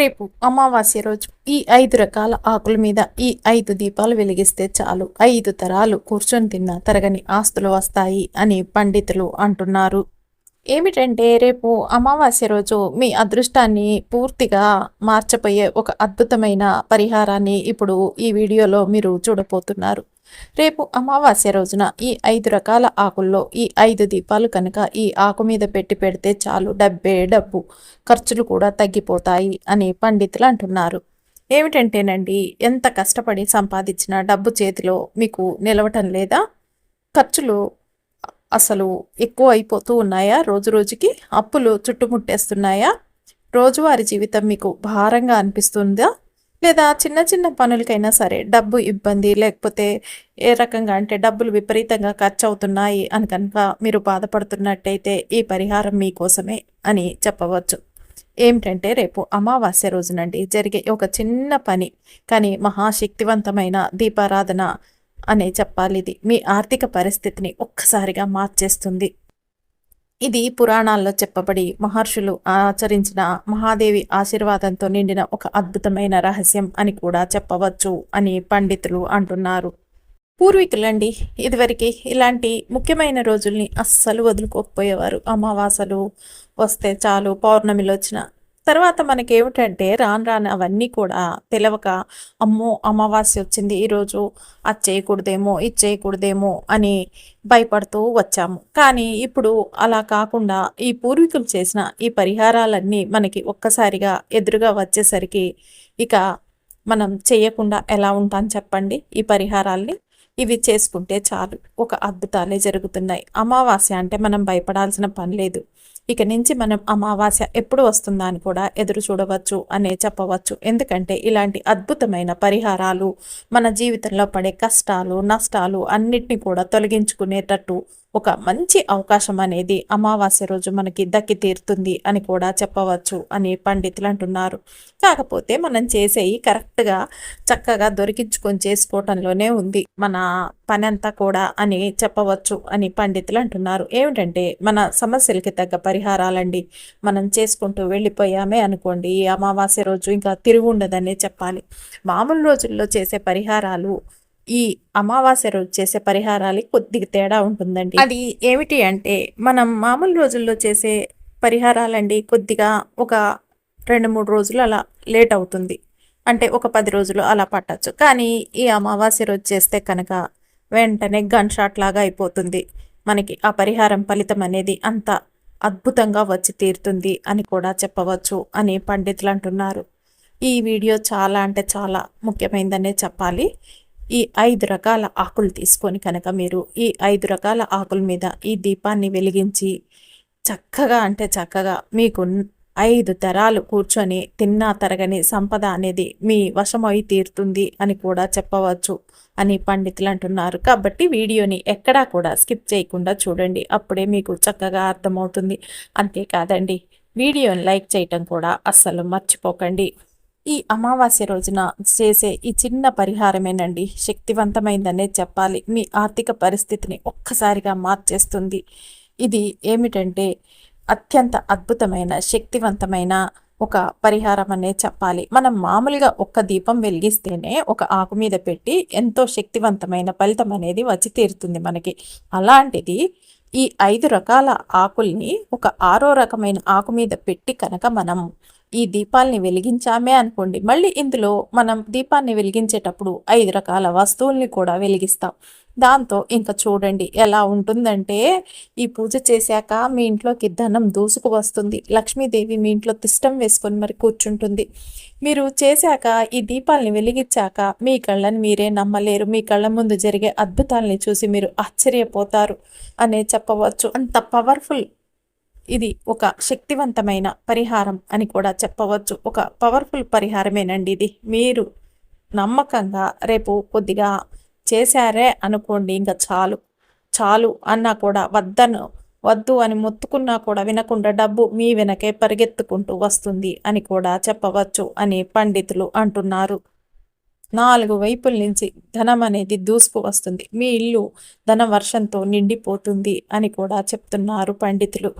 రేపు అమావాస్య రోజు ఈ ఐదు రకాల ఆకుల మీద ఈ ఐదు దీపాలు వెలిగిస్తే చాలు. ఐదు తరాలు కూర్చొని తిన్న తరగని ఆస్తులు వస్తాయి అని పండితులు అంటున్నారు. ఏమిటంటే రేపు అమావాస్య రోజు మీ అదృష్టాన్ని పూర్తిగా మార్చపోయే ఒక అద్భుతమైన పరిహారాన్ని ఇప్పుడు ఈ వీడియోలో మీరు చూడబోతున్నారు. రేపు అమావాస్య రోజున ఈ ఐదు రకాల ఆకుల్లో ఈ ఐదు దీపాలు కనుక ఈ ఆకు మీద పెట్టి పెడితే చాలు డబ్బే డబ్బు. ఖర్చులు కూడా తగ్గిపోతాయి అని పండితులు అంటున్నారు. ఏమిటంటేనండి ఎంత కష్టపడి సంపాదించిన డబ్బు చేతిలో మీకు నిలవటం లేదా? ఖర్చులు అసలు ఎక్కువ అయిపోతూ ఉన్నాయా? రోజు రోజుకి అప్పులు చుట్టుముట్టేస్తున్నాయా? రోజువారి జీవితం మీకు భారంగా అనిపిస్తుందా? లేదా చిన్న చిన్న పనులకైనా సరే డబ్బు ఇబ్బంది లేకపోతే ఏ రకంగా అంటే డబ్బులు విపరీతంగా ఖర్చు అవుతున్నాయి అని కనుక మీరు బాధపడుతున్నట్టయితే ఈ పరిహారం మీకోసమే అని చెప్పవచ్చు. ఏమిటంటే రేపు అమావాస్య రోజునండి. జరిగే ఒక చిన్న పని కానీ మహాశక్తివంతమైన దీపారాధన అనే చెప్పాలి ఇది. మీ ఆర్థిక పరిస్థితిని ఒక్కసారిగా మార్చేస్తుంది. ఇది పురాణాల్లో చెప్పబడి మహర్షులు ఆచరించిన మహాదేవి ఆశీర్వాదంతో నిండిన ఒక అద్భుతమైన రహస్యం అని కూడా చెప్పవచ్చు అని పండితులు అంటున్నారు. పూర్వీకులండి ఇదివరకు ఇలాంటి ముఖ్యమైన రోజుల్ని అస్సలు వదులుకోకపోయేవారు. అమావాసలు వస్తే చాలు పౌర్ణమిలో వచ్చిన తర్వాత మనకి ఏమిటంటే రాను రాను అవన్నీ కూడా తెలవక అమ్మో అమావాస్య వచ్చింది ఈరోజు అది చేయకూడదేమో ఇది చేయకూడదేమో అని భయపడుతూ వచ్చాము. కానీ ఇప్పుడు అలా కాకుండా ఈ పూర్వీకులు చేసిన ఈ పరిహారాలన్నీ మనకి ఒక్కసారిగా ఎదురుగా వచ్చేసరికి ఇక మనం చేయకుండా ఎలా ఉంటాం చెప్పండి? ఈ పరిహారాల్ని ఇవి చేసుకుంటే చాలు. ఒక అద్భుతాలే జరుగుతున్నాయి. అమావాస్య అంటే మనం భయపడాల్సిన పని లేదు. ఇక నుంచి మనం అమావాస్య ఎప్పుడు వస్తుందా అని కూడా ఎదురు చూడవచ్చు అనే చెప్పవచ్చు. ఎందుకంటే ఇలాంటి అద్భుతమైన పరిహారాలు మన జీవితంలో పడే కష్టాలు నష్టాలు అన్నిటినీ కూడా తొలగించుకునేటట్టు ఒక మంచి అవకాశం అనేది అమావాస్య రోజు మనకి దక్కి తీరుతుంది అని కూడా చెప్పవచ్చు అని పండితులు అంటున్నారు. కాకపోతే మనం చేసేవి కరెక్ట్గా చక్కగా దొరికించుకొని చేసుకోవటంలోనే ఉంది. మన పని అంతా కూడా అని చెప్పవచ్చు అని పండితులు అంటున్నారు. ఏమిటంటే మన సమస్యలకి తగ్గ పరిహారాలండి. మనం చేసుకుంటూ వెళ్ళిపోయామే అనుకోండి ఈ అమావాస్య రోజు ఇంకా తిరుగు ఉండదనే చెప్పాలి. మామూలు రోజుల్లో చేసే పరిహారాలు ఈ అమావాస్య రోజు చేసే పరిహారాలకి కొద్దిగా తేడా ఉంటుందండి. అది ఏమిటి అంటే మనం మామూలు రోజుల్లో చేసే పరిహారాలండి కొద్దిగా ఒక రెండు మూడు రోజులు అలా లేట్ అవుతుంది. అంటే ఒక పది రోజులు అలా పట్టచ్చు. కానీ ఈ అమావాస్య రోజు చేస్తే కనుక వెంటనే గన్ షాట్ లాగా అయిపోతుంది. మనకి ఆ పరిహారం ఫలితం అనేది అంత అద్భుతంగా వచ్చి తీరుతుంది అని కూడా చెప్పవచ్చు అని పండితులు అంటున్నారు. ఈ వీడియో చాలా అంటే చాలా ముఖ్యమైందనే చెప్పాలి. ఈ ఐదు రకాల ఆకులు తీసుకొని కనుక మీరు ఈ ఐదు రకాల ఆకుల మీద ఈ దీపాన్ని వెలిగించి చక్కగా అంటే చక్కగా మీకు ఐదు తరాలు కూర్చొని తిన్నా తరగని సంపద అనేది మీ వశమై తీరుతుంది అని కూడా చెప్పవచ్చు అని పండితులు అంటున్నారు. కాబట్టి వీడియోని ఎక్కడా కూడా స్కిప్ చేయకుండా చూడండి. అప్పుడే మీకు చక్కగా అర్థమవుతుంది. అంతేకాదండి వీడియోని లైక్ చేయటం కూడా అస్సలు మర్చిపోకండి. ఈ అమావాస్య రోజున చేసే ఈ చిన్న పరిహారమేనండి. శక్తివంతమైందనే చెప్పాలి. మీ ఆర్థిక పరిస్థితిని ఒక్కసారిగా మార్చేస్తుంది. ఇది ఏమిటంటే అత్యంత అద్భుతమైన శక్తివంతమైన ఒక పరిహారం అనే చెప్పాలి. మనం మామూలుగా ఒక్క దీపం వెలిగిస్తేనే ఒక ఆకు మీద పెట్టి ఎంతో శక్తివంతమైన ఫలితం అనేది వచ్చి తీరుతుంది మనకి. అలాంటిది ఈ ఐదు రకాల ఆకుల్ని ఒక ఆరో రకమైన ఆకు మీద పెట్టి కనుక మనం ఈ దీపాల్ని వెలిగించామే అనుకోండి మళ్ళీ ఇందులో మనం దీపాన్ని వెలిగించేటప్పుడు ఐదు రకాల వస్తువుల్ని కూడా వెలిగిస్తాం. దాంతో ఇంకా చూడండి ఎలా ఉంటుందంటే ఈ పూజ చేశాక మీ ఇంట్లోకి ధనం దూసుకు వస్తుంది. లక్ష్మీదేవి మీ ఇంట్లో తిష్టం వేసుకొని మరి కూర్చుంటుంది. మీరు చేశాక ఈ దీపాల్ని వెలిగించాక మీ కళ్ళని మీరే నమ్మలేరు. మీ కళ్ళ ముందు జరిగే అద్భుతాలని చూసి మీరు ఆశ్చర్యపోతారు అనే చెప్పవచ్చు. అంత పవర్ఫుల్ ఇది ఒక శక్తివంతమైన పరిహారం అని కూడా చెప్పవచ్చు. ఒక పవర్ఫుల్ పరిహారమేనండి ఇది. మీరు నమ్మకంగా రేపు కొద్దిగా చేశారే అనుకోండి ఇంకా చాలు. చాలు అన్నా కూడా వద్దను వద్దు అని మొత్తుకున్నా కూడా వినకుండా డబ్బు మీ వెనకే పరిగెత్తుకుంటూ వస్తుంది అని కూడా చెప్పవచ్చు అని పండితులు అంటున్నారు. నాలుగు వైపుల నుంచి ధనం అనేది దూసుకు వస్తుంది. మీ ఇల్లు ధన వర్షంతో నిండిపోతుంది అని కూడా చెప్తున్నారు పండితులు.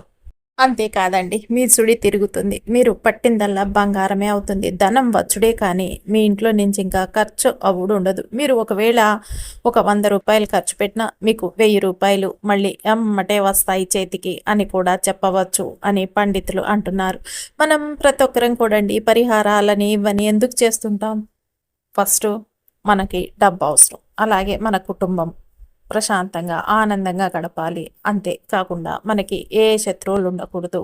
అంతేకాదండి మీ సుడి తిరుగుతుంది. మీరు పట్టిందల్లా బంగారమే అవుతుంది. ధనం వచ్చుడే కానీ మీ ఇంట్లో నుంచి ఇంకా ఖర్చు అవుడు ఉండదు. మీరు ఒకవేళ ఒక వంద రూపాయలు ఖర్చు పెట్టినా మీకు వెయ్యి రూపాయలు మళ్ళీ అమ్మటే వస్తాయి చేతికి అని కూడా చెప్పవచ్చు అని పండితులు అంటున్నారు. మనం ప్రతి ఒక్కరం కూడండి పరిహారాలని ఇవన్నీ ఎందుకు చేస్తుంటాం? ఫస్ట్ మనకి డబ్బు అవసరం. అలాగే మన కుటుంబం. ప్రశాంతంగా ఆనందంగా గడపాలి. అంతే కాకుండా మనకి ఏ శత్రువులు ఉండకూడదు.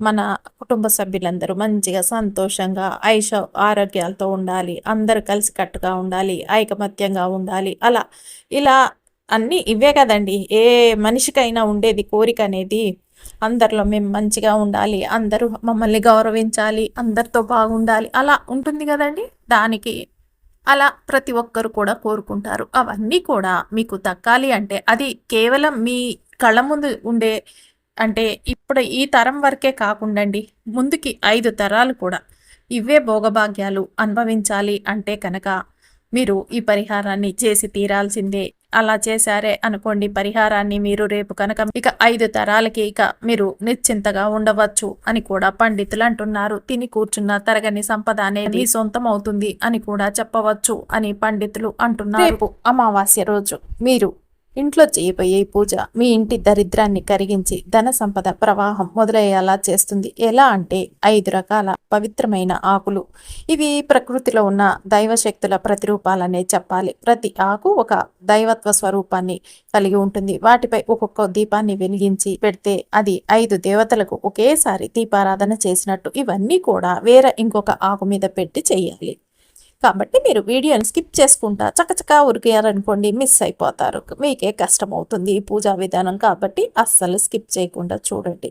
మన కుటుంబ సభ్యులందరూ మంచిగా సంతోషంగా ఐష ఆరోగ్యాలతో ఉండాలి. అందరూ కలిసి కట్టుగా ఉండాలి. ఐకమత్యంగా ఉండాలి. అలా ఇలా అన్నీ ఇవే కదండి. ఏ మనిషికైనా ఉండేది కోరిక అనేది అందరిలో మేము మంచిగా ఉండాలి. అందరూ మమ్మల్ని గౌరవించాలి. అందరితో బాగుండాలి. అలా ఉంటుంది కదండి. దానికి అలా ప్రతి ఒక్కరు కూడా కోరుకుంటారు. అవన్నీ కూడా మీకు దక్కాలి అంటే అది కేవలం మీ కళ్ళ ముందు ఉండే అంటే ఇప్పుడు ఈ తరం వరకే కాకుండండి ముందుకి ఐదు తరాలు కూడా ఇవే భోగభాగ్యాలు అనుభవించాలి అంటే కనుక మీరు ఈ పరిహారాన్ని చేసి తీరాల్సిందే. అలా చేశారే అనుకోండి పరిహారాన్ని మీరు రేపు కనుక ఇక ఐదు తరాలకి ఇక మీరు నిశ్చింతగా ఉండవచ్చు అని కూడా పండితులు అంటున్నారు. తిని కూర్చున్న తరగని సంపద అనేది సొంతం అవుతుంది అని కూడా చెప్పవచ్చు అని పండితులు అంటున్నారు. రేపు అమావాస్య రోజు మీరు ఇంట్లో చేయబోయే పూజ మీ ఇంటి దరిద్రాన్ని కరిగించి ధన సంపద ప్రవాహం మొదలయ్యేలా చేస్తుంది. ఎలా అంటే ఐదు రకాల పవిత్రమైన ఆకులు. ఇవి ప్రకృతిలో ఉన్న దైవశక్తుల ప్రతిరూపాలనే చెప్పాలి. ప్రతి ఆకు ఒక దైవత్వ స్వరూపాన్ని కలిగి ఉంటుంది. వాటిపై ఒక్కొక్క దీపాన్ని వెలిగించి పెడితే అది ఐదు దేవతలకు ఒకేసారి దీపారాధన చేసినట్టు. ఇవన్నీ కూడా వేరే ఇంకొక ఆకు మీద పెట్టి చేయాలి. కాబట్టి మీరు వీడియోని స్కిప్ చేసుకుంటా చకచకా ఉరికారనుకోండి మిస్ అయిపోతారు. మీకే కష్టం అవుతుంది ఈ పూజా విధానం కాబట్టి అస్సలు స్కిప్ చేయకుండా చూడండి.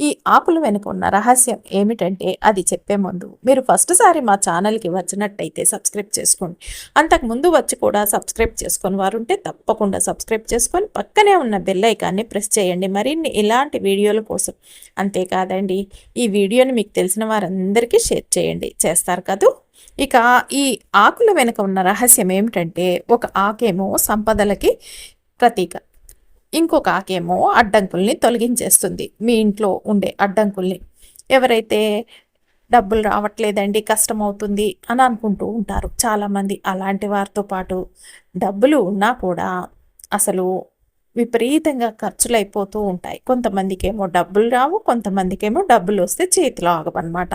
ఈ ఆకులు వెనుక ఉన్న రహస్యం ఏమిటంటే అది చెప్పే ముందు మీరు ఫస్ట్ సారి మా ఛానల్కి వచ్చినట్టయితే సబ్స్క్రైబ్ చేసుకోండి. అంతకు ముందు వచ్చి కూడా సబ్స్క్రైబ్ చేసుకొని వారు ఉంటే తప్పకుండా సబ్స్క్రైబ్ చేసుకొని పక్కనే ఉన్న బెల్ ఐకాన్ని ప్రెస్ చేయండి. మరిన్ని ఇలాంటి వీడియోల కోసం అంతేకాదండి ఈ వీడియోని మీకు తెలిసిన వారందరికీ షేర్ చేయండి. చేస్తారు కదూ? ఇక ఈ ఆకుల వెనుక ఉన్న రహస్యం ఏమిటంటే ఒక ఆకేమో సంపదలకి ప్రతీక. ఇంకొక ఆకేమో అడ్డంకుల్ని తొలగించేస్తుంది. మీ ఇంట్లో ఉండే అడ్డంకుల్ని. ఎవరైతే డబ్బులు రావట్లేదండి కష్టం అవుతుంది అని అనుకుంటూ ఉంటారు చాలామంది. అలాంటి వారితో పాటు డబ్బులు ఉన్నా కూడా అసలు విపరీతంగా ఖర్చులు అయిపోతూ ఉంటాయి. కొంతమందికి ఏమో డబ్బులు రావు కొంతమందికి ఏమో డబ్బులు వస్తే చేతిలో ఆగవన్నమాట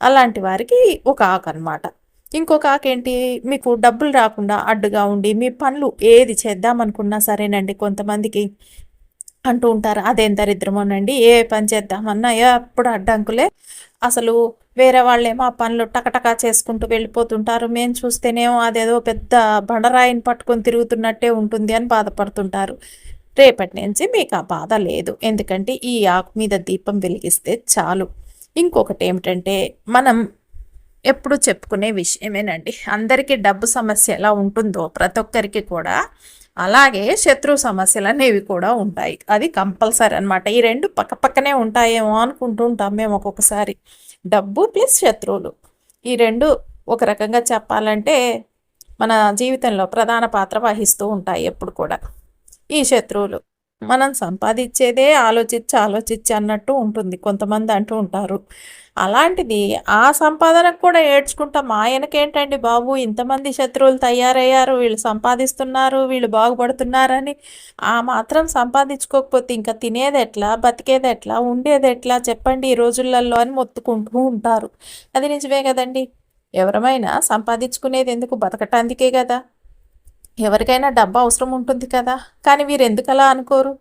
అలాంటి వారికి ఒక ఆకు ఇంకొక ఆకు మీకు డబ్బులు రాకుండా అడ్డుగా ఉండి మీ పనులు ఏది చేద్దామనుకున్నా సరేనండి కొంతమందికి అంటూ ఉంటారు అదేం దరిద్రమోనండి ఏ పని చేద్దామన్నా ఎప్పుడు అడ్డంకులే. అసలు వేరే వాళ్ళేమో ఆ పనులు టకటకా చేసుకుంటూ వెళ్ళిపోతుంటారు. మేము చూస్తేనేమో అదేదో పెద్ద బండరాయిని పట్టుకొని తిరుగుతున్నట్టే ఉంటుంది అని బాధపడుతుంటారు. రేపటి నుంచి మీకు ఆ బాధ లేదు. ఎందుకంటే ఈ ఆకు మీద దీపం వెలిగిస్తే చాలు. ఇంకొకటి ఏమిటంటే మనం ఎప్పుడు చెప్పుకునే విషయమేనండి. అందరికీ డబ్బు సమస్య ఎలా ఉంటుందో ప్రతి ఒక్కరికి కూడా అలాగే శత్రు సమస్యలు అనేవి కూడా ఉంటాయి. అది కంపల్సరీ అనమాట ఈ రెండు పక్కపక్కనే ఉంటాయేమో అనుకుంటుంటాం మేము ఒక్కొక్కసారి. డబ్బు ప్లస్ శత్రువులు. ఈ రెండు ఒక రకంగా చెప్పాలంటే మన జీవితంలో ప్రధాన పాత్ర వహిస్తూ ఉంటాయి ఎప్పుడు కూడా. ఈ శత్రువులు. మనం సంపాదించేదే ఆలోచించి ఆలోచించి అన్నట్టు ఉంటుంది. కొంతమంది అంటూ ఉంటారు. అలాంటిది ఆ సంపాదనకు కూడా ఏడ్చుకుంటాం. మా ఆయనకేంటండి బాబు? ఇంతమంది శత్రువులు తయారయ్యారు. వీళ్ళు సంపాదిస్తున్నారు. వీళ్ళు బాగుపడుతున్నారని. ఆ మాత్రం సంపాదించుకోకపోతే ఇంకా తినేది ఎట్లా? బతికేది ఎట్లా? ఉండేది ఎట్లా? చెప్పండి ఈ రోజులలో అని మొత్తుకుంటూ ఉంటారు. అది నిజమే కదండి. ఎవరమైనా సంపాదించుకునేది ఎందుకు? బతకటానికే కదా. ఎవరికైనా డబ్బు అవసరం ఉంటుంది కదా. కానీ వీరు ఎందుకు అలా అనుకోరు?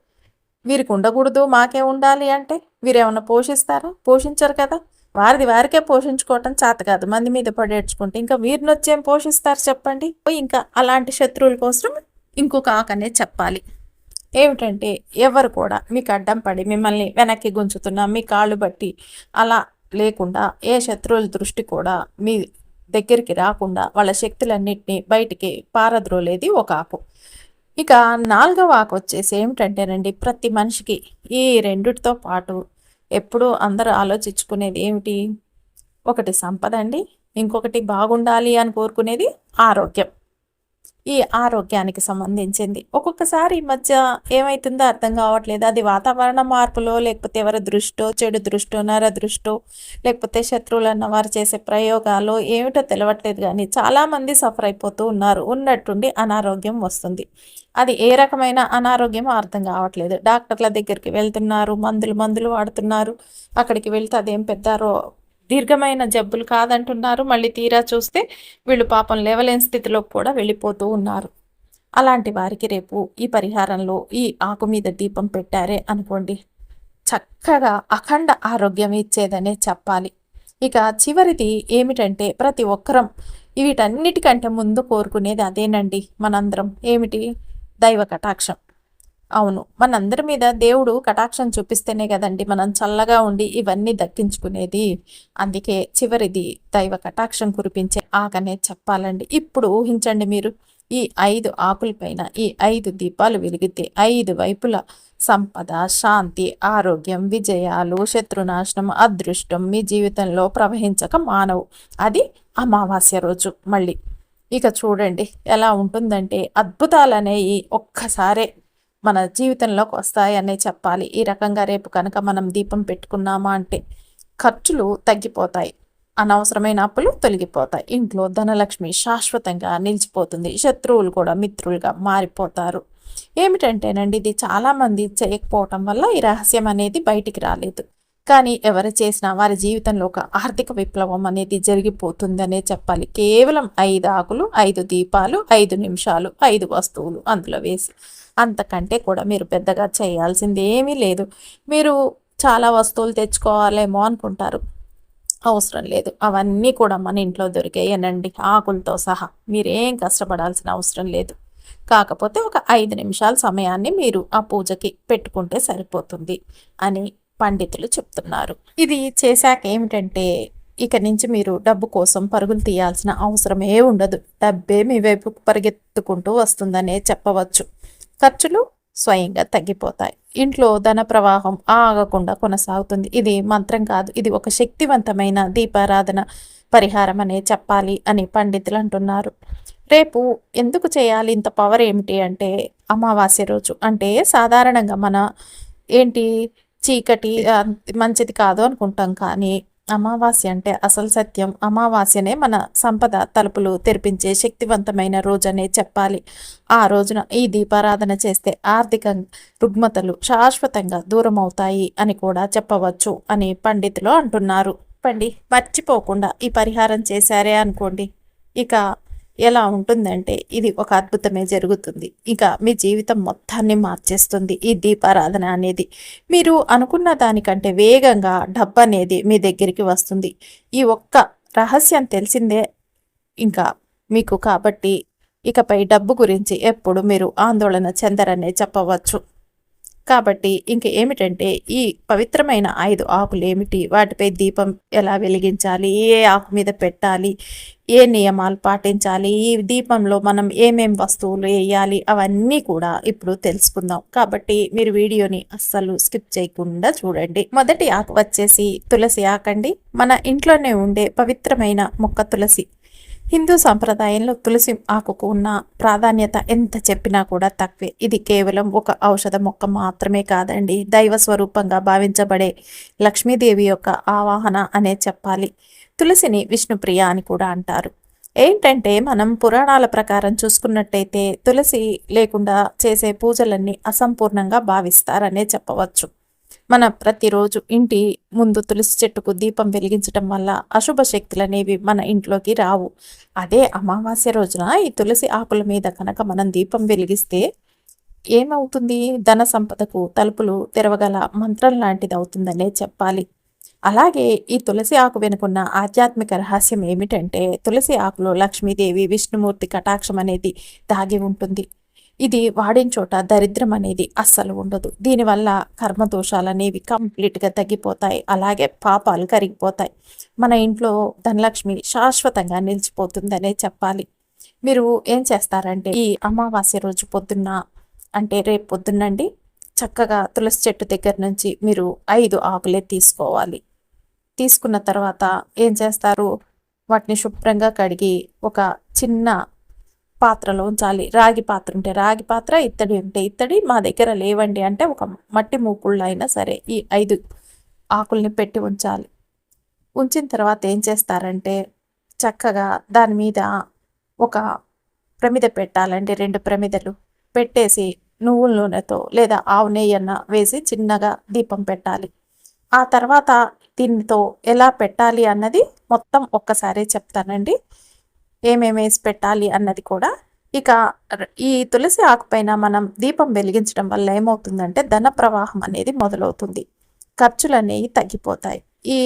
వీరికి ఉండకూడదు మాకే ఉండాలి అంటే వీరేమన్నా పోషిస్తారా? పోషించరు కదా. వారిది వారికే పోషించుకోవటం చేత కాదు. మంది మీద పడేడ్చుకుంటే ఇంకా వీరిని వచ్చేం పోషిస్తారు చెప్పండి? ఇంకా అలాంటి శత్రువుల కోసం ఇంకొక ఆకనే చెప్పాలి. ఏమిటంటే ఎవరు కూడా మీకు అడ్డం పడి మిమ్మల్ని వెనక్కి గుంచుతున్నా మీ కాళ్ళు బట్టి అలా లేకుండా ఏ శత్రువుల దృష్టి కూడా మీ దగ్గరికి రాకుండా వాళ్ళ శక్తులన్నింటినీ బయటికి పారద్రోలేది ఒక ఆకు ఇక నాలుగవ ఆకు వచ్చేసి ఏమిటంటేనండి ప్రతి మనిషికి ఈ రెండిటితో పాటు ఎప్పుడూ అందరూ ఆలోచించుకునేది ఏమిటి? ఒకటి సంపద అండి ఇంకొకటి బాగుండాలి అని కోరుకునేది ఆరోగ్యం. ఈ ఆరోగ్యానికి సంబంధించింది. ఒక్కొక్కసారి ఈ మధ్య ఏమైతుందో అర్థం కావట్లేదు. అది వాతావరణ మార్పులో లేకపోతే ఎవరి దృష్టో చెడు దృష్టో నర దృష్టో లేకపోతే శత్రువులు అన్న వారు చేసే ప్రయోగాలు ఏమిటో తెలవట్లేదు కానీ చాలామంది సఫర్ అయిపోతూ ఉన్నారు. ఉన్నట్టుండి అనారోగ్యం వస్తుంది. అది ఏ రకమైన అనారోగ్యమో అర్థం కావట్లేదు. డాక్టర్ల దగ్గరికి వెళ్తున్నారు మందులు మందులు వాడుతున్నారు. అక్కడికి వెళ్తే అదేం పెద్ద దీర్ఘమైన జబ్బులు కాదంటున్నారు. మళ్ళీ తీరా చూస్తే వీళ్ళు పాపం లేవలేని స్థితిలో కూడా వెళ్ళిపోతూ ఉన్నారు. అలాంటి వారికి రేపు ఈ పరిహారంలో ఈ ఆకు మీద దీపం పెట్టారే అనుకోండి. చక్కగా అఖండ ఆరోగ్యం ఇచ్చేదనే చెప్పాలి. ఇక చివరిది ఏమిటంటే ప్రతి ఒక్కరం వీటన్నిటికంటే ముందు కోరుకునేది అదేనండి మనందరం. ఏమిటి? దైవ కటాక్షం. అవును. మనందరి మీద దేవుడు కటాక్షం చూపిస్తేనే కదండి మనం చల్లగా ఉండి ఇవన్నీ దక్కించుకునేది. అందుకే చివరిది దైవ కటాక్షం కురిపించే ఆకనే చెప్పాలండి. ఇప్పుడు ఊహించండి మీరు ఈ ఐదు ఆకులపైన ఈ ఐదు దీపాలు వెలిగితే ఐదు వైపుల సంపద శాంతి ఆరోగ్యం విజయాలు శత్రునాశనం అదృష్టం మీ జీవితంలో ప్రవహించక మానవు. అది అమావాస్య రోజు మళ్ళీ. ఇక చూడండి ఎలా ఉంటుందంటే అద్భుతాలనేవి ఒక్కసారే మన జీవితంలోకి వస్తాయనే చెప్పాలి. ఈ రకంగా రేపు కనుక మనం దీపం పెట్టుకున్నామా అంటే ఖర్చులు తగ్గిపోతాయి. అనవసరమైన అప్పులు తొలగిపోతాయి. ఇంట్లో ధనలక్ష్మి శాశ్వతంగా నిలిచిపోతుంది. శత్రువులు కూడా మిత్రులుగా మారిపోతారు. ఏమిటంటేనండి ఇది చాలామంది చేయకపోవటం వల్ల ఈ రహస్యం అనేది బయటికి రాలేదు. కానీ ఎవరు చేసినా వారి జీవితంలో ఒక ఆర్థిక విప్లవం అనేది జరిగిపోతుందనే చెప్పాలి. కేవలం ఐదు ఆకులు ఐదు దీపాలు ఐదు నిమిషాలు ఐదు వస్తువులు అందులో వేసి అంతకంటే కూడా మీరు పెద్దగా చేయాల్సింది ఏమీ లేదు. మీరు చాలా వస్తువులు తెచ్చుకోవాలేమో అనుకుంటారు. అవసరం లేదు. అవన్నీ కూడా మన ఇంట్లో దొరికేయనండి ఆకులతో సహా. మీరేం కష్టపడాల్సిన అవసరం లేదు. కాకపోతే ఒక ఐదు నిమిషాల సమయాన్ని మీరు ఆ పూజకి పెట్టుకుంటే సరిపోతుంది అని పండితులు చెప్తున్నారు. ఇది చేశాక ఏమిటంటే ఇక నుంచి మీరు డబ్బు కోసం పరుగులు తీయాల్సిన అవసరమే ఉండదు. డబ్బే మీ వైపు పరిగెత్తుకుంటూ వస్తుందనే చెప్పవచ్చు. ఖర్చులు స్వయంగా తగ్గిపోతాయి. ఇంట్లో ధన ప్రవాహం ఆగకుండా కొనసాగుతుంది. ఇది మంత్రం కాదు. ఇది ఒక శక్తివంతమైన దీపారాధన పరిహారం అనే చెప్పాలి అని పండితులు అంటున్నారు. రేపు ఎందుకు చేయాలి? ఇంత పవర్ ఏమిటి అంటే అమావాస్య రోజు. అంటే సాధారణంగా మన ఏంటి చీకటి మంచిది కాదు అనుకుంటాం కానీ అమావాస్య అంటే అసలు సత్యం. అమావాస్యనే మన సంపద తలుపులు తెరిపించే శక్తివంతమైన రోజనే చెప్పాలి. ఆ రోజున ఈ దీపారాధన చేస్తే ఆర్థిక రుగ్మతలు శాశ్వతంగా దూరం అవుతాయి అని కూడా చెప్పవచ్చు అని పండితులు అంటున్నారు. పండి మర్చిపోకుండా ఈ పరిహారం చేశారే అనుకోండి. ఇక ఎలా ఉంటుందంటే ఇది ఒక అద్భుతమే జరుగుతుంది. ఇక మీ జీవితం మొత్తాన్ని మార్చేస్తుంది ఈ దీపారాధన అనేది. మీరు అనుకున్న దానికంటే వేగంగా డబ్బు అనేది మీ దగ్గరికి వస్తుంది. ఈ ఒక్క రహస్యం తెలిసిందే ఇంకా మీకు కాబట్టి ఇకపై డబ్బు గురించి ఎప్పుడు మీరు ఆందోళన చెందరనే చెప్పవచ్చు. కాబట్టి ఇంక ఏమిటంటే ఈ పవిత్రమైన ఐదు ఆకులు ఏమిటి? వాటిపై దీపం ఎలా వెలిగించాలి? ఏ ఆకు మీద పెట్టాలి? ఏ నియమాలు పాటించాలి? ఈ దీపంలో మనం ఏమేం వస్తువులు వేయాలి? అవన్నీ కూడా ఇప్పుడు తెలుసుకుందాం. కాబట్టి మీరు వీడియోని అస్సలు స్కిప్ చేయకుండా చూడండి. మొదటి ఆకు వచ్చేసి తులసి ఆకండి. మన ఇంట్లోనే ఉండే పవిత్రమైన మొక్క తులసి హిందూ సంప్రదాయంలో తులసి ఆకుకు ఉన్న ప్రాధాన్యత ఎంత చెప్పినా కూడా తక్కువే. ఇది కేవలం ఒక ఔషధ మొక్క మాత్రమే కాదండి. దైవ స్వరూపంగా భావించబడే లక్ష్మీదేవి యొక్క ఆవాహన అనే చెప్పాలి. తులసిని విష్ణుప్రియ అని కూడా అంటారు. ఏంటంటే మనం పురాణాల ప్రకారం చూసుకున్నట్టయితే తులసి లేకుండా చేసే పూజలన్నీ అసంపూర్ణంగా భావిస్తారనే చెప్పవచ్చు. మన ప్రతిరోజు ఇంటి ముందు తులసి చెట్టుకు దీపం వెలిగించటం వల్ల అశుభ శక్తులు అనేవి మన ఇంట్లోకి రావు. అదే అమావాస్య రోజున ఈ తులసి ఆకుల మీద కనుక మనం దీపం వెలిగిస్తే ఏమవుతుంది? ధన సంపదకు తలుపులు తెరవగల మంత్రం లాంటిది అవుతుందనే చెప్పాలి. అలాగే ఈ తులసి ఆకు వెనుకున్న ఆధ్యాత్మిక రహస్యం ఏమిటంటే తులసి ఆకులో లక్ష్మీదేవి విష్ణుమూర్తి కటాక్షం అనేది దాగి ఉంటుంది. ఇది వాడిన చోట దరిద్రం అనేది అస్సలు ఉండదు. దీనివల్ల కర్మదోషాలు అనేవి కంప్లీట్గా తగ్గిపోతాయి. అలాగే పాపాలు కరిగిపోతాయి. మన ఇంట్లో ధనలక్ష్మి శాశ్వతంగా నిలిచిపోతుందనే చెప్పాలి. మీరు ఏం చేస్తారంటే ఈ అమావాస్య రోజు పొద్దున్న అంటే రేపు పొద్దున్నండి చక్కగా తులసి చెట్టు దగ్గర నుంచి మీరు ఐదు ఆకులే తీసుకోవాలి. తీసుకున్న తర్వాత ఏం చేస్తారు? వాటిని శుభ్రంగా కడిగి ఒక చిన్న పాత్రలో ఉంచాలి. రాగి పాత్ర ఉంటే రాగి పాత్ర ఇత్తడి ఉంటే ఇత్తడి మా దగ్గర లేవండి అంటే ఒక మట్టి మూకుళ్ళు అయినా సరే ఈ ఐదు ఆకుల్ని పెట్టి ఉంచాలి. ఉంచిన తర్వాత ఏం చేస్తారంటే చక్కగా దాని మీద ఒక ప్రమిద పెట్టాలండి. రెండు ప్రమిదలు పెట్టేసి నువ్వుల నూనెతో లేదా ఆవు నెయ్యన్న వేసి చిన్నగా దీపం పెట్టాలి. ఆ తర్వాత దీనితో ఎలా పెట్టాలి అన్నది మొత్తం ఒక్కసారి చెప్తానండి. ఏమేమి వేసి పెట్టాలి అన్నది కూడా ఇక ఈ తులసి ఆకుపైన మనం దీపం వెలిగించడం వల్ల ఏమవుతుందంటే ధన ప్రవాహం అనేది మొదలవుతుంది. ఖర్చులు అనేవి తగ్గిపోతాయి. ఈ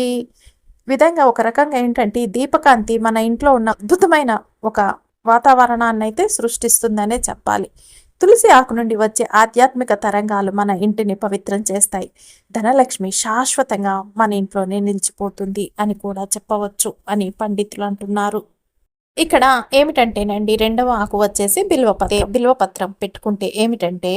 విధంగా ఒక రకంగా ఏంటంటే ఈ దీపకాంతి మన ఇంట్లో ఉన్న అద్భుతమైన ఒక వాతావరణాన్ని అయితే సృష్టిస్తుందనే చెప్పాలి. తులసి ఆకు నుండి వచ్చే ఆధ్యాత్మిక తరంగాలు మన ఇంటిని పవిత్రం చేస్తాయి. ధనలక్ష్మి శాశ్వతంగా మన ఇంట్లోనే నిలిచిపోతుంది అని కూడా చెప్పవచ్చు అని పండితులు అంటున్నారు. ఇక్కడ ఏమిటంటేనండి రెండవ ఆకు వచ్చేసి బిల్వపత్రం. బిల్వపత్రం పెట్టుకుంటే ఏమిటంటే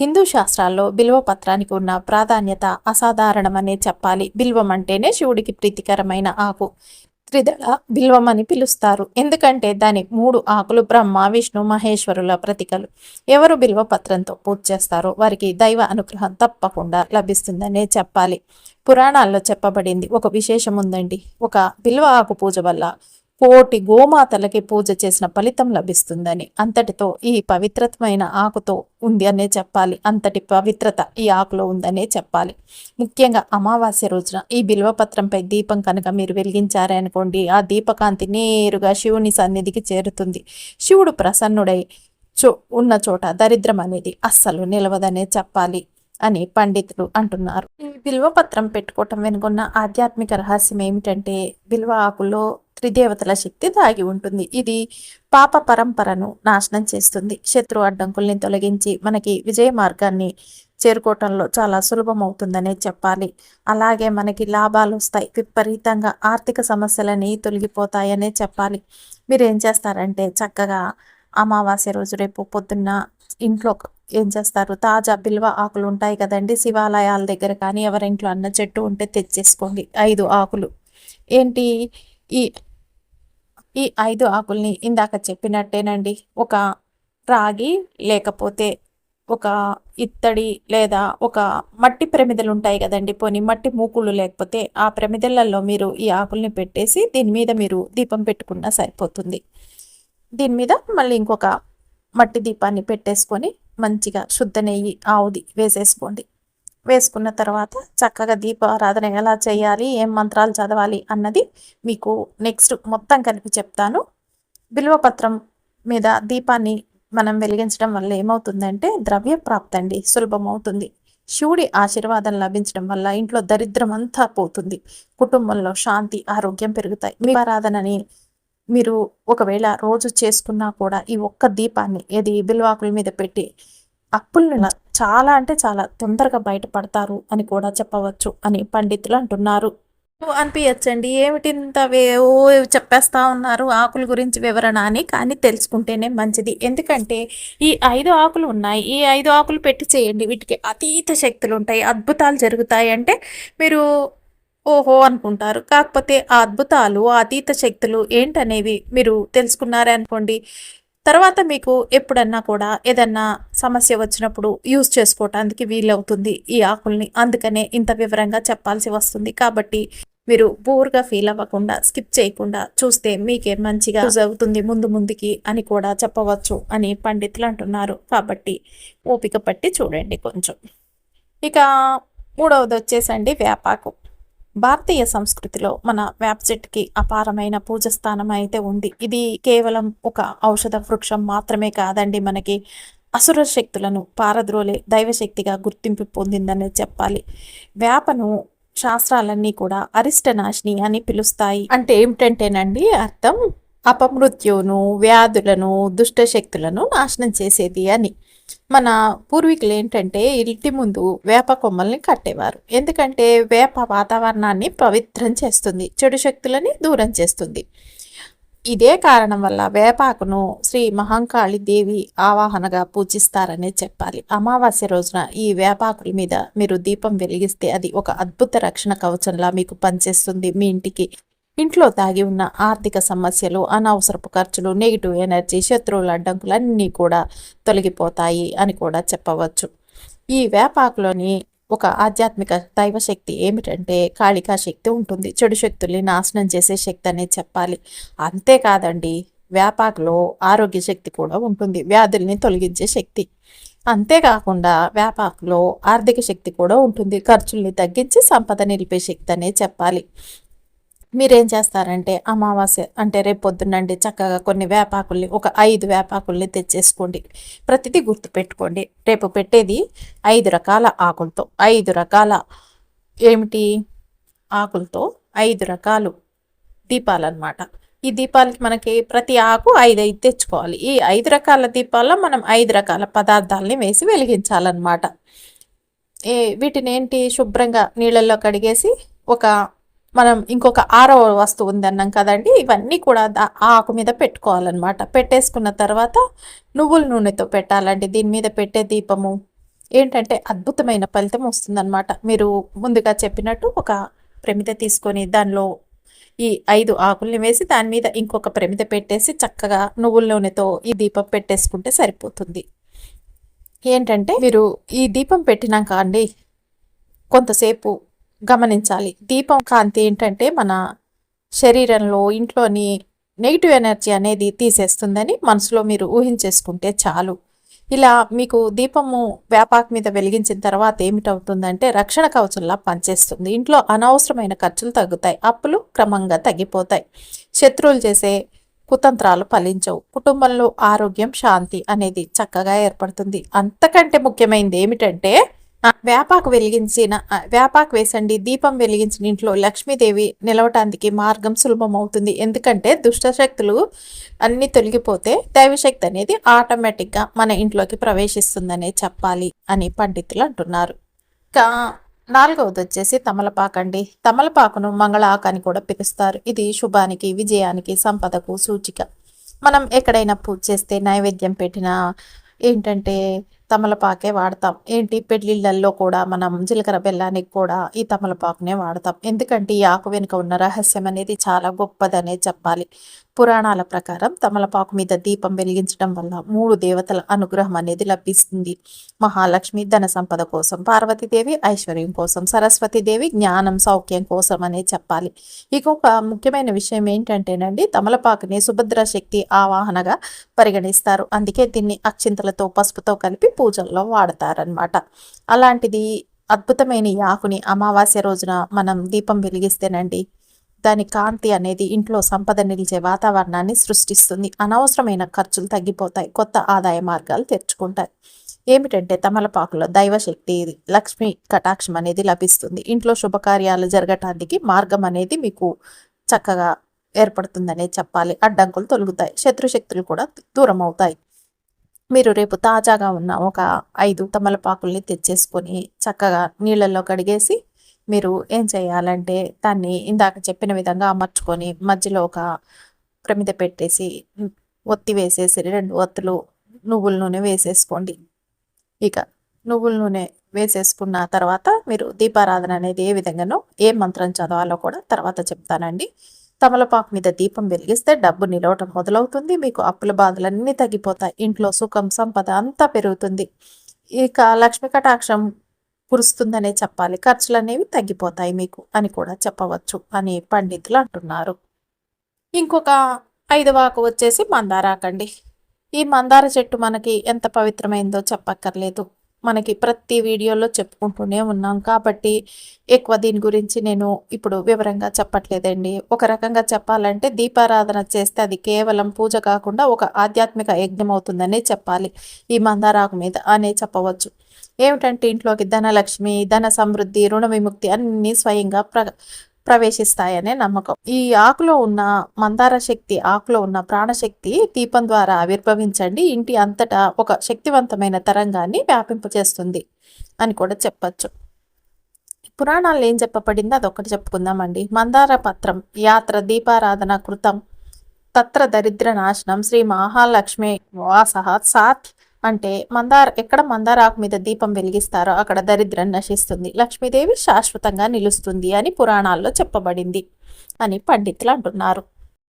హిందూ శాస్త్రాల్లో బిల్వపత్రానికి ఉన్న ప్రాధాన్యత అసాధారణమనే చెప్పాలి. బిల్వం అంటేనే శివుడికి ప్రీతికరమైన ఆకు. త్రిదళ బిల్వం అని పిలుస్తారు. ఎందుకంటే దాని మూడు ఆకులు బ్రహ్మ విష్ణు మహేశ్వరుల ప్రతికలు. ఎవరు బిల్వ పత్రంతో పూజ చేస్తారో వారికి దైవ అనుగ్రహం తప్పకుండా లభిస్తుందనే చెప్పాలి. పురాణాల్లో చెప్పబడింది ఒక విశేషం ఉందండి. ఒక బిల్వ ఆకు పూజ వల్ల కోటి గోమాతలకి పూజ చేసిన ఫలితం లభిస్తుందని అంతటితో ఈ పవిత్రమైన ఆకుతో ఉంది అనే చెప్పాలి. అంతటి పవిత్రత ఈ ఆకులో ఉందనే చెప్పాలి. ముఖ్యంగా అమావాస్య రోజున ఈ బిల్వపత్రంపై దీపం కనుక మీరు వెలిగించారే అనుకోండి ఆ దీపకాంతి నేరుగా శివుని సన్నిధికి చేరుతుంది. శివుడు ప్రసన్నుడై చో ఉన్న చోట దరిద్రం అనేది అస్సలు నిలవదనే చెప్పాలి అని పండితులు అంటున్నారు. ఈ బిల్వపత్రం పెట్టుకోవటం వెనుకున్న ఆధ్యాత్మిక రహస్యం ఏమిటంటే బిల్వ ఆకులో త్రిదేవతల శక్తి దాగి ఉంటుంది. ఇది పాప పరంపరను నాశనం చేస్తుంది. శత్రు అడ్డంకుల్ని తొలగించి మనకి విజయ మార్గాన్ని చేరుకోవటంలో చాలా సులభం అవుతుందనే చెప్పాలి. అలాగే మనకి లాభాలు వస్తాయి. విపరీతంగా ఆర్థిక సమస్యలని తొలగిపోతాయనే చెప్పాలి. మీరు ఏం చేస్తారంటే చక్కగా అమావాస్య రోజు రేపు పొద్దున్న ఇంట్లో ఏం చేస్తారు? తాజా బిల్వ ఆకులు ఉంటాయి కదండి. శివాలయాల దగ్గర కానీ ఎవరింట్లో అన్న చెట్టు ఉంటే తెచ్చేసుకోండి. ఐదు ఆకులు. ఏంటి? ఈ ఈ ఐదు ఆకుల్ని ఇందాక చెప్పినట్టేనండి. ఒక రాగి లేకపోతే ఒక ఇత్తడి లేదా ఒక మట్టి ప్రమిదలు ఉంటాయి కదండి. పోనీ మట్టి మూకులు లేకపోతే ఆ ప్రమిదలలో మీరు ఈ ఆకుల్ని పెట్టేసి దీని మీద మీరు దీపం పెట్టుకున్నా సరిపోతుంది. దీని మీద మళ్ళీ ఇంకొక మట్టి దీపాన్ని పెట్టేసుకొని మంచిగా శుద్ధ నెయ్యి ఆవుది వేసేసుకోండి. వేసుకున్న తర్వాత చక్కగా దీపారాధన ఎలా చేయాలి ఏం మంత్రాలు చదవాలి అన్నది మీకు నెక్స్ట్ మొత్తం కలిపి చెప్తాను. బిల్వపత్రం మీద దీపాన్ని మనం వెలిగించడం వల్ల ఏమవుతుందంటే ద్రవ్య ప్రాప్తి అండి సులభం అవుతుంది. శివుడి ఆశీర్వాదం లభించడం వల్ల ఇంట్లో దరిద్రం అంతా పోతుంది కుటుంబంలో శాంతి ఆరోగ్యం పెరుగుతాయి. దీపారాధనని ఆరాధనని మీరు ఒకవేళ రోజు చేసుకున్నా కూడా ఈ ఒక్క దీపాన్ని ఏది బిల్వాకుల మీద పెట్టి అప్పులను చాలా అంటే చాలా తొందరగా బయటపడతారు అని కూడా చెప్పవచ్చు అని పండితులు అంటున్నారు. అనిపించండి ఏమిటి ఇంత ఓ చెప్పేస్తా ఉన్నారు ఆకుల గురించి వివరణ అని కానీ తెలుసుకుంటేనే మంచిది. ఎందుకంటే ఈ ఐదు ఆకులు ఉన్నాయి. ఈ ఐదు ఆకులు పెట్టి చేయండి. వీటికి అతీత శక్తులు ఉంటాయి. అద్భుతాలు జరుగుతాయి అంటే మీరు ఓహో అనుకుంటారు. కాకపోతే ఆ అద్భుతాలు ఆ అతీత శక్తులు ఏంటనేవి మీరు తెలుసుకున్నారే అనుకోండి తర్వాత మీకు ఎప్పుడన్నా కూడా ఏదన్నా సమస్య వచ్చినప్పుడు యూజ్ చేసుకోవటానికి వీలవుతుంది ఈ ఆకుల్ని. అందుకనే ఇంత వివరంగా చెప్పాల్సి వస్తుంది. కాబట్టి మీరు బోర్గా ఫీల్ అవ్వకుండా స్కిప్ చేయకుండా చూస్తే మీకే మంచిగా యూజ్ అవుతుంది ముందు ముందుకి అని కూడా చెప్పవచ్చు అని పండితులు అంటున్నారు. కాబట్టి ఓపిక పట్టి చూడండి కొంచెం. ఇక మూడవది వచ్చేసండి వేపాకు. భారతీయ సంస్కృతిలో మన వేప చెట్టుకి అపారమైన పూజ స్థానం అయితే ఉంది. ఇది కేవలం ఒక ఔషధ వృక్షం మాత్రమే కాదండి మనకి అసుర శక్తులను పారద్రోలే దైవశక్తిగా గుర్తింపు పొందిందని చెప్పాలి. వేపను శాస్త్రాలన్నీ కూడా అరిష్టనాశిని అని పిలుస్తాయి. అంటే ఏమిటంటేనండి అర్థం అపమృత్యును వ్యాధులను దుష్టశక్తులను నాశనం చేసేది అని. మన పూర్వీకులు ఏంటంటే ఇంటి ముందు వేప కొమ్మల్ని కట్టేవారు. ఎందుకంటే వేప వాతావరణాన్ని పవిత్రం చేస్తుంది చెడు శక్తులని దూరం చేస్తుంది. ఇదే కారణం వల్ల వేపాకును శ్రీ మహంకాళి దేవి ఆవాహనగా పూజిస్తారనే చెప్పాలి. అమావాస్య రోజున ఈ వేపాకుల మీద మీరు దీపం వెలిగిస్తే అది ఒక అద్భుత రక్షణ కవచంలా మీకు పనిచేస్తుంది మీ ఇంటికి. ఇంట్లో తాగి ఉన్న ఆర్థిక సమస్యలు అనవసరపు ఖర్చులు నెగిటివ్ ఎనర్జీ శత్రువుల అడ్డంకులన్నీ కూడా తొలగిపోతాయి అని కూడా చెప్పవచ్చు. ఈ వేపాకులోని ఒక ఆధ్యాత్మిక దైవశక్తి ఏమిటంటే కాళికా శక్తి ఉంటుంది. చెడు శక్తుల్ని నాశనం చేసే శక్తి అనే చెప్పాలి. అంతేకాదండి వేపాకులో ఆరోగ్య శక్తి కూడా ఉంటుంది. వ్యాధుల్ని తొలగించే శక్తి. అంతేకాకుండా వ్యాపాకులో ఆర్థిక శక్తి కూడా ఉంటుంది. ఖర్చుల్ని తగ్గించి సంపద నిలిపే శక్తి అనే చెప్పాలి. మీరేం చేస్తారంటే అమావాస్య అంటే రేపు పొద్దునండి చక్కగా కొన్ని వేపాకుల్ని ఒక ఐదు వేపాకుల్ని తెచ్చేసుకోండి. ప్రతిదీ గుర్తుపెట్టుకోండి. రేపు పెట్టేది ఐదు రకాల ఆకులతో. ఐదు రకాల ఏమిటి? ఆకులతో ఐదు రకాలు దీపాలన్నమాట. ఈ దీపాలకి మనకి ప్రతి ఆకు ఐదు ఐదు తెచ్చుకోవాలి. ఈ ఐదు రకాల దీపాల్లో మనం ఐదు రకాల పదార్థాలని వేసి వెలిగించాలన్నమాట. ఏ వీటిని ఏంటి? శుభ్రంగా నీళ్ళల్లో కడిగేసి ఒక మనం ఇంకొక ఆరవ వస్తువు ఉంది అన్నాం కదండి ఇవన్నీ కూడా ఆ ఆకు మీద పెట్టుకోవాలన్నమాట. పెట్టేసుకున్న తర్వాత నువ్వుల నూనెతో పెట్టాలండి. దీని మీద పెట్టే దీపము ఏంటంటే అద్భుతమైన ఫలితం వస్తుందన్నమాట. మీరు ముందుగా చెప్పినట్టు ఒక ప్రమిద తీసుకొని దానిలో ఈ ఐదు ఆకుల్ని వేసి దాని మీద ఇంకొక ప్రమిద పెట్టేసి చక్కగా నువ్వుల నూనెతో ఈ దీపం పెట్టేసుకుంటే సరిపోతుంది. ఏంటంటే మీరు ఈ దీపం పెట్టినాక అండి కొంతసేపు గమనించాలి. దీపం కాంతి ఏంటంటే మన శరీరంలో ఇంట్లోని నెగిటివ్ ఎనర్జీ అనేది తీసేస్తుందని మనసులో మీరు ఊహించేసుకుంటే చాలు. ఇలా మీకు దీపము వ్యాపాక మీద వెలిగించిన తర్వాత ఏమిటవుతుందంటే రక్షణ కవచంలా పనిచేస్తుంది. ఇంట్లో అనవసరమైన ఖర్చులు తగ్గుతాయి. అప్పులు క్రమంగా తగ్గిపోతాయి. శత్రువులు చేసే కుతంత్రాలు ఫలించవు. కుటుంబంలో ఆరోగ్యం శాంతి అనేది చక్కగా ఏర్పడుతుంది. అంతకంటే ముఖ్యమైనది ఏమిటంటే వేపాకు వెలిగించిన వేపాకు వేసండి దీపం వెలిగించిన ఇంట్లో లక్ష్మీదేవి నిలవటానికి మార్గం సులభం అవుతుంది ఎందుకంటే దుష్టశక్తులు అన్ని తొలగిపోతే దైవశక్తి అనేది ఆటోమేటిక్గా మన ఇంట్లోకి ప్రవేశిస్తుందనే చెప్పాలి అని పండితులు అంటున్నారు. ఇంకా నాలుగవది వచ్చేసి తమలపాకు అండి. తమలపాకును మంగళాకు అని కూడా పిలుస్తారు. ఇది శుభానికి విజయానికి సంపదకు సూచిక. మనం ఎక్కడైనా పూజ చేస్తే నైవేద్యం పెట్టిన ఏంటంటే తమలపాకే వాడతాం. ఏంటి? పెళ్ళిళ్ళల్లో కూడా మనం జీలకర్ర బెల్లానికి కూడా ఈ తమలపాకునే వాడతాం. ఎందుకంటే ఈ ఆకు వెనుక ఉన్న రహస్యం అనేది చాలా గొప్పదనే చెప్పాలి. పురాణాల ప్రకారం తమలపాకు మీద దీపం వెలిగించడం వల్ల మూడు దేవతల అనుగ్రహం అనేది లభిస్తుంది. మహాలక్ష్మి ధన సంపద కోసం పార్వతీదేవి ఐశ్వర్యం కోసం సరస్వతీదేవి జ్ఞానం సౌఖ్యం కోసం అనే చెప్పాలి. ఇక ఒక ముఖ్యమైన విషయం ఏంటంటేనండి తమలపాకుని సుభద్ర శక్తి ఆవాహనగా పరిగణిస్తారు. అందుకే దీన్ని అక్షింతలతో పసుపుతో కలిపి పూజల్లో వాడతారనమాట అలాంటిది అద్భుతమైన యాకుని అమావాస్య రోజున మనం దీపం వెలిగిస్తేనండి దాని కాంతి అనేది ఇంట్లో సంపద నిలిచే వాతావరణాన్ని సృష్టిస్తుంది. అనవసరమైన ఖర్చులు తగ్గిపోతాయి. కొత్త ఆదాయ మార్గాలు తెరుచుకుంటాయి. ఏమిటంటే తమలపాకులో దైవశక్తి లక్ష్మి కటాక్షం అనేది లభిస్తుంది. ఇంట్లో శుభకార్యాలు జరగటానికి మార్గం అనేది మీకు చక్కగా ఏర్పడుతుందనే చెప్పాలి. అడ్డంకులు తొలుగుతాయి. శత్రుశక్తులు కూడా దూరం అవుతాయి మీరు రేపు తాజాగా ఉన్న ఒక ఐదు తమలపాకుల్ని తెచ్చేసుకొని చక్కగా నీళ్ళల్లో కడిగేసి మీరు ఏం చేయాలంటే దాన్ని ఇందాక చెప్పిన విధంగా అమర్చుకొని మధ్యలో ఒక ప్రమిద పెట్టేసి ఒత్తి వేసేసి రెండు ఒత్తులు నువ్వుల నూనె వేసేసుకోండి. ఇక నువ్వుల నూనె వేసేసుకున్న తర్వాత మీరు దీపారాధన అనేది ఏ విధంగానో ఏ మంత్రం చదవాలో కూడా తర్వాత చెప్తానండి. తమలపాకు మీద దీపం వెలిగిస్తే డబ్బు నిలవటం మొదలవుతుంది. మీకు అప్పుల బాధలన్నీ తగ్గిపోతాయి. ఇంట్లో సుఖం సంపద అంతా పెరుగుతుంది. ఇక లక్ష్మీ కటాక్షం కురుస్తుందనే చెప్పాలి. ఖర్చులు అనేవి తగ్గిపోతాయి మీకు అని కూడా చెప్పవచ్చు అని పండితులు అంటున్నారు. ఇంకొక ఐదవాకు వచ్చేసి మందారాకండి ఈ మందార చెట్టు మనకి ఎంత పవిత్రమైందో చెప్పక్కర్లేదు. మనకి ప్రతి వీడియోలో చెప్పుకుంటూనే ఉన్నాం కాబట్టి ఎక్కువ దీని గురించి నేను ఇప్పుడు వివరంగా చెప్పట్లేదండి. ఒక రకంగా చెప్పాలంటే దీపారాధన చేస్తే అది కేవలం పూజ కాకుండా ఒక ఆధ్యాత్మిక యజ్ఞం అవుతుందనే చెప్పాలి. ఈ మందారాకు మీద అనే చెప్పవచ్చు. ఏమిటంటే ఇంట్లోకి ధనలక్ష్మి ధన సమృద్ధి రుణ విముక్తి అన్ని స్వయంగా ప్ర ప్రవేశిస్తాయనే నమ్మకం. ఈ ఆకులో ఉన్న మందార శక్తి ఆకులో ఉన్న ప్రాణశక్తి దీపం ద్వారా ఆవిర్భవించండి. ఇంటి అంతటా ఒక శక్తివంతమైన తరంగాన్ని వ్యాపింపచేస్తుంది అని కూడా చెప్పచ్చు. పురాణాలు ఏం చెప్పబడిందో అదొకటి చెప్పుకుందామండి. మందార పత్రం యాత్ర దీపారాధన కృతం తత్ర దరిద్ర నాశనం శ్రీ మహాలక్ష్మి వాస సాత్ అంటే మందార ఎక్కడ మందారాకు మీద దీపం వెలిగిస్తారో అక్కడ దరిద్రం నశిస్తుంది. లక్ష్మీదేవి శాశ్వతంగా నిలుస్తుంది అని పురాణాల్లో చెప్పబడింది అని పండితులు అంటున్నారు.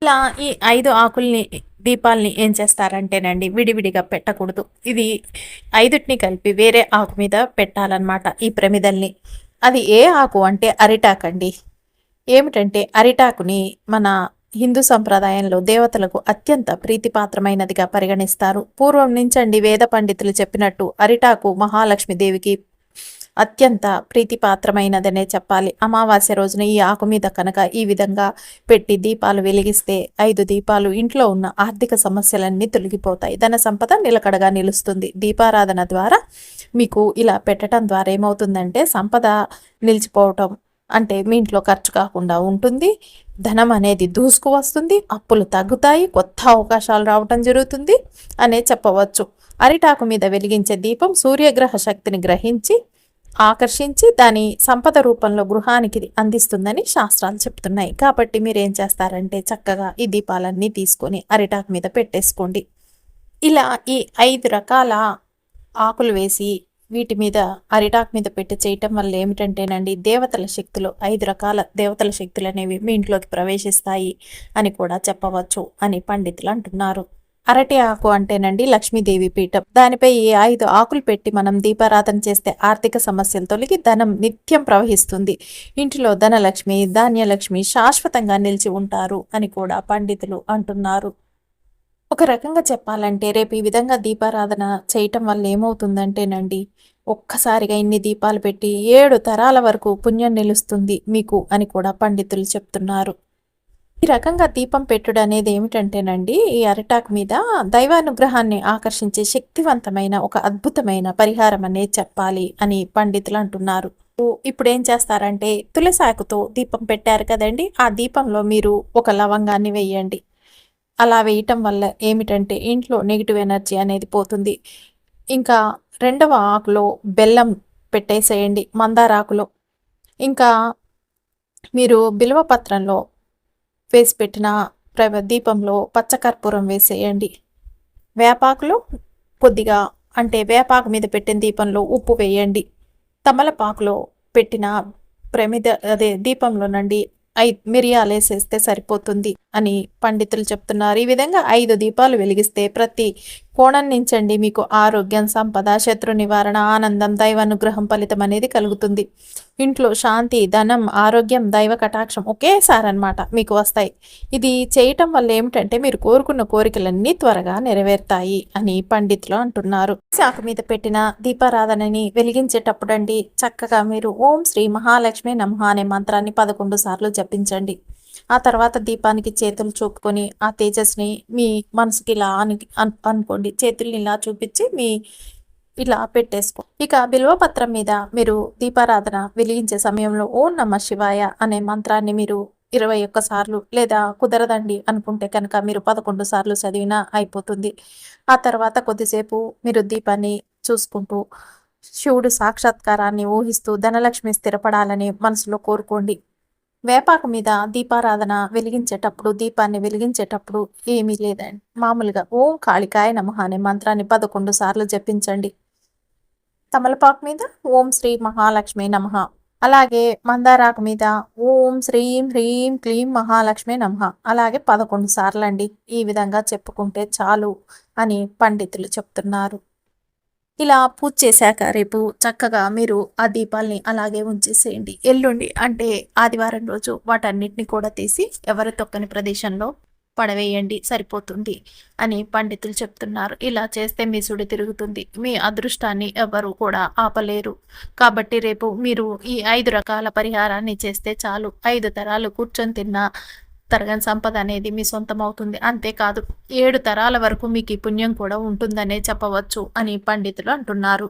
ఇలా ఈ ఐదు ఆకుల్ని దీపాల్ని ఏం చేస్తారంటేనండి విడివిడిగా పెట్టకూడదు. ఇది ఐదుటిని కలిపి వేరే ఆకు మీద పెట్టాలన్నమాట ఈ ప్రమిదల్ని. అది ఏ ఆకు అంటే అరిటాకండి. ఏమిటంటే అరిటాకుని మన హిందూ సంప్రదాయంలో దేవతలకు అత్యంత ప్రీతిపాత్రమైనదిగా పరిగణిస్తారు. పూర్వం నుంచండి వేద పండితులు చెప్పినట్టు అరిటాకు మహాలక్ష్మీదేవికి అత్యంత ప్రీతిపాత్రమైనదనే చెప్పాలి. అమావాస్య రోజున ఈ ఆకు మీద కనుక ఈ విధంగా పెట్టి దీపాలు వెలిగిస్తే ఐదు దీపాలు ఇంట్లో ఉన్న ఆర్థిక సమస్యలన్నీ తొలగిపోతాయి. ధన సంపద నిలకడగా నిలుస్తుంది. దీపారాధన ద్వారా మీకు ఇలా పెట్టడం ద్వారా ఏమవుతుందంటే సంపద నిలిచిపోవటం అంటే మీ ఇంట్లో ఖర్చు కాకుండా ఉంటుంది. ధనం అనేది దూసుకు వస్తుంది అప్పులు తగ్గుతాయి కొత్త అవకాశాలు రావటం జరుగుతుంది అనే చెప్పవచ్చు. అరిటాకు మీద వెలిగించే దీపం సూర్యగ్రహ శక్తిని గ్రహించి ఆకర్షించి దాని సంపద రూపంలో గృహానికి అందిస్తుందని శాస్త్రాలు చెప్తున్నాయి. కాబట్టి మీరు ఏం చేస్తారంటే చక్కగా ఈ దీపాలన్నీ తీసుకొని అరిటాకు మీద పెట్టేసుకోండి. ఇలా ఈ ఐదు రకాల ఆకులు వేసి వీటి మీద అరిటాకు మీద పెట్టి చేయటం వల్ల ఏమిటంటేనండి దేవతల శక్తులు ఐదు రకాల దేవతల శక్తులు అనేవి మీ ఇంట్లోకి ప్రవేశిస్తాయి అని కూడా చెప్పవచ్చు అని పండితులు అంటున్నారు. అరటి ఆకు అంటేనండి లక్ష్మీదేవి పీఠం. దానిపై ఈ ఐదు ఆకులు పెట్టి మనం దీపారాధన చేస్తే ఆర్థిక సమస్యలు తొలగి ధనం నిత్యం ప్రవహిస్తుంది. ఇంటిలో ధనలక్ష్మి ధాన్యలక్ష్మి శాశ్వతంగా నిలిచి ఉంటారు అని కూడా పండితులు అంటున్నారు. ఒక రకంగా చెప్పాలంటే రేపు ఈ విధంగా దీపారాధన చేయటం వల్ల ఏమవుతుందంటేనండి ఒక్కసారిగా ఇన్ని దీపాలు పెట్టి ఏడు తరాల వరకు పుణ్యం నిలుస్తుంది మీకు అని కూడా పండితులు చెప్తున్నారు. ఈ రకంగా దీపం పెట్టుడు అనేది ఏమిటంటేనండి ఈ అరటాక్ మీద దైవానుగ్రహాన్ని ఆకర్షించే శక్తివంతమైన ఒక అద్భుతమైన పరిహారం అనేది చెప్పాలి అని పండితులు అంటున్నారు. ఇప్పుడు ఏం చేస్తారంటే తులసాకుతో దీపం పెట్టారు కదండి ఆ దీపంలో మీరు ఒక లవంగాన్ని వేయండి. అలా వేయటం వల్ల ఏమిటంటే ఇంట్లో నెగిటివ్ ఎనర్జీ అనేది పోతుంది. ఇంకా రెండవ ఆకులో బెల్లం పెట్టేసేయండి మందారాకులో ఇంకా మీరు బిల్వపత్రంలో వేసి పెట్టిన దీపంలో పచ్చకర్పూరం వేసేయండి. వేపాకులో కొద్దిగా అంటే వేపాకు మీద పెట్టిన దీపంలో ఉప్పు వేయండి. తమలపాకులో పెట్టిన ప్రమిద అదే దీపంలో నుండి ఐ మిరియాలు వేసేస్తే సరిపోతుంది అని పండితులు చెప్తున్నారు. ఈ విధంగా ఐదు దీపాలు వెలిగిస్తే ప్రతి కోణం మీకు ఆరోగ్యం సంపద శత్రు నివారణ ఆనందం దైవ అనుగ్రహం ఫలితం అనేది కలుగుతుంది. ఇంట్లో శాంతి ధనం ఆరోగ్యం దైవ కటాక్షం ఒకేసారి అనమాట మీకు వస్తాయి. ఇది చేయటం వల్ల ఏమిటంటే మీరు కోరుకున్న కోరికలన్నీ త్వరగా నెరవేరుతాయి అని పండితులు అంటున్నారు. శాఖ మీద పెట్టిన దీపారాధనని వెలిగించేటప్పుడు అండి చక్కగా మీరు ఓం శ్రీ మహాలక్ష్మి నమః అనే మంత్రాన్ని పదకొండు సార్లు జపించండి. ఆ తర్వాత దీపానికి చేతులు చూపుకొని ఆ తేజస్ని మీ మనసుకి ఇలా అని అనుకోండి. చేతుల్ని ఇలా చూపించి మీ ఇలా పెట్టేసుకో. ఇక బిల్వపత్రం మీద మీరు దీపారాధన వెలిగించే సమయంలో ఓం నమ శివాయ అనే మంత్రాన్ని మీరు ఇరవై ఒక్క సార్లు లేదా కుదరదండి అనుకుంటే కనుక మీరు పదకొండు సార్లు చదివినా అయిపోతుంది. ఆ తర్వాత కొద్దిసేపు మీరు దీపాన్ని చూసుకుంటూ శివుడు సాక్షాత్కారాన్ని ఊహిస్తూ ధనలక్ష్మి స్థిరపడాలని మనసులో కోరుకోండి. వేపాకు మీద దీపారాధన వెలిగించేటప్పుడు దీపాన్ని వెలిగించేటప్పుడు ఏమీ లేదండి. మామూలుగా ఓం కాళికాయ నమ అనే మంత్రాన్ని పదకొండు సార్లు జపించండి. తమలపాకు మీద ఓం శ్రీ మహాలక్ష్మి నమ. అలాగే మందారాకు మీద ఓం శ్రీం హ్రీం క్లీం మహాలక్ష్మి నమ. అలాగే పదకొండు సార్లు అండి ఈ విధంగా చెప్పుకుంటే చాలు అని పండితులు చెప్తున్నారు. ఇలా పూజ చేశాక రేపు చక్కగా మీరు ఆ దీపాల్ని అలాగే ఉంచేసేయండి. ఎల్లుండి అంటే ఆదివారం రోజు వాటన్నిటిని కూడా తీసి ఎవరు తొక్కని ప్రదేశంలో పడవేయండి సరిపోతుంది అని పండితులు చెప్తున్నారు. ఇలా చేస్తే మీ సుడి తిరుగుతుంది. మీ అదృష్టాన్ని ఎవరు కూడా ఆపలేరు. కాబట్టి రేపు మీరు ఈ ఐదు రకాల పరిహారాన్ని చేస్తే చాలు. ఐదు తరాలు కూర్చొని తిన్న తరగని సంపద అనేది మీ సొంతం అవుతుంది అంతేకాదు ఏడు తరాల వరకు మీకు ఈ పుణ్యం కూడా ఉంటుందనే చెప్పవచ్చు అని పండితులు అంటున్నారు.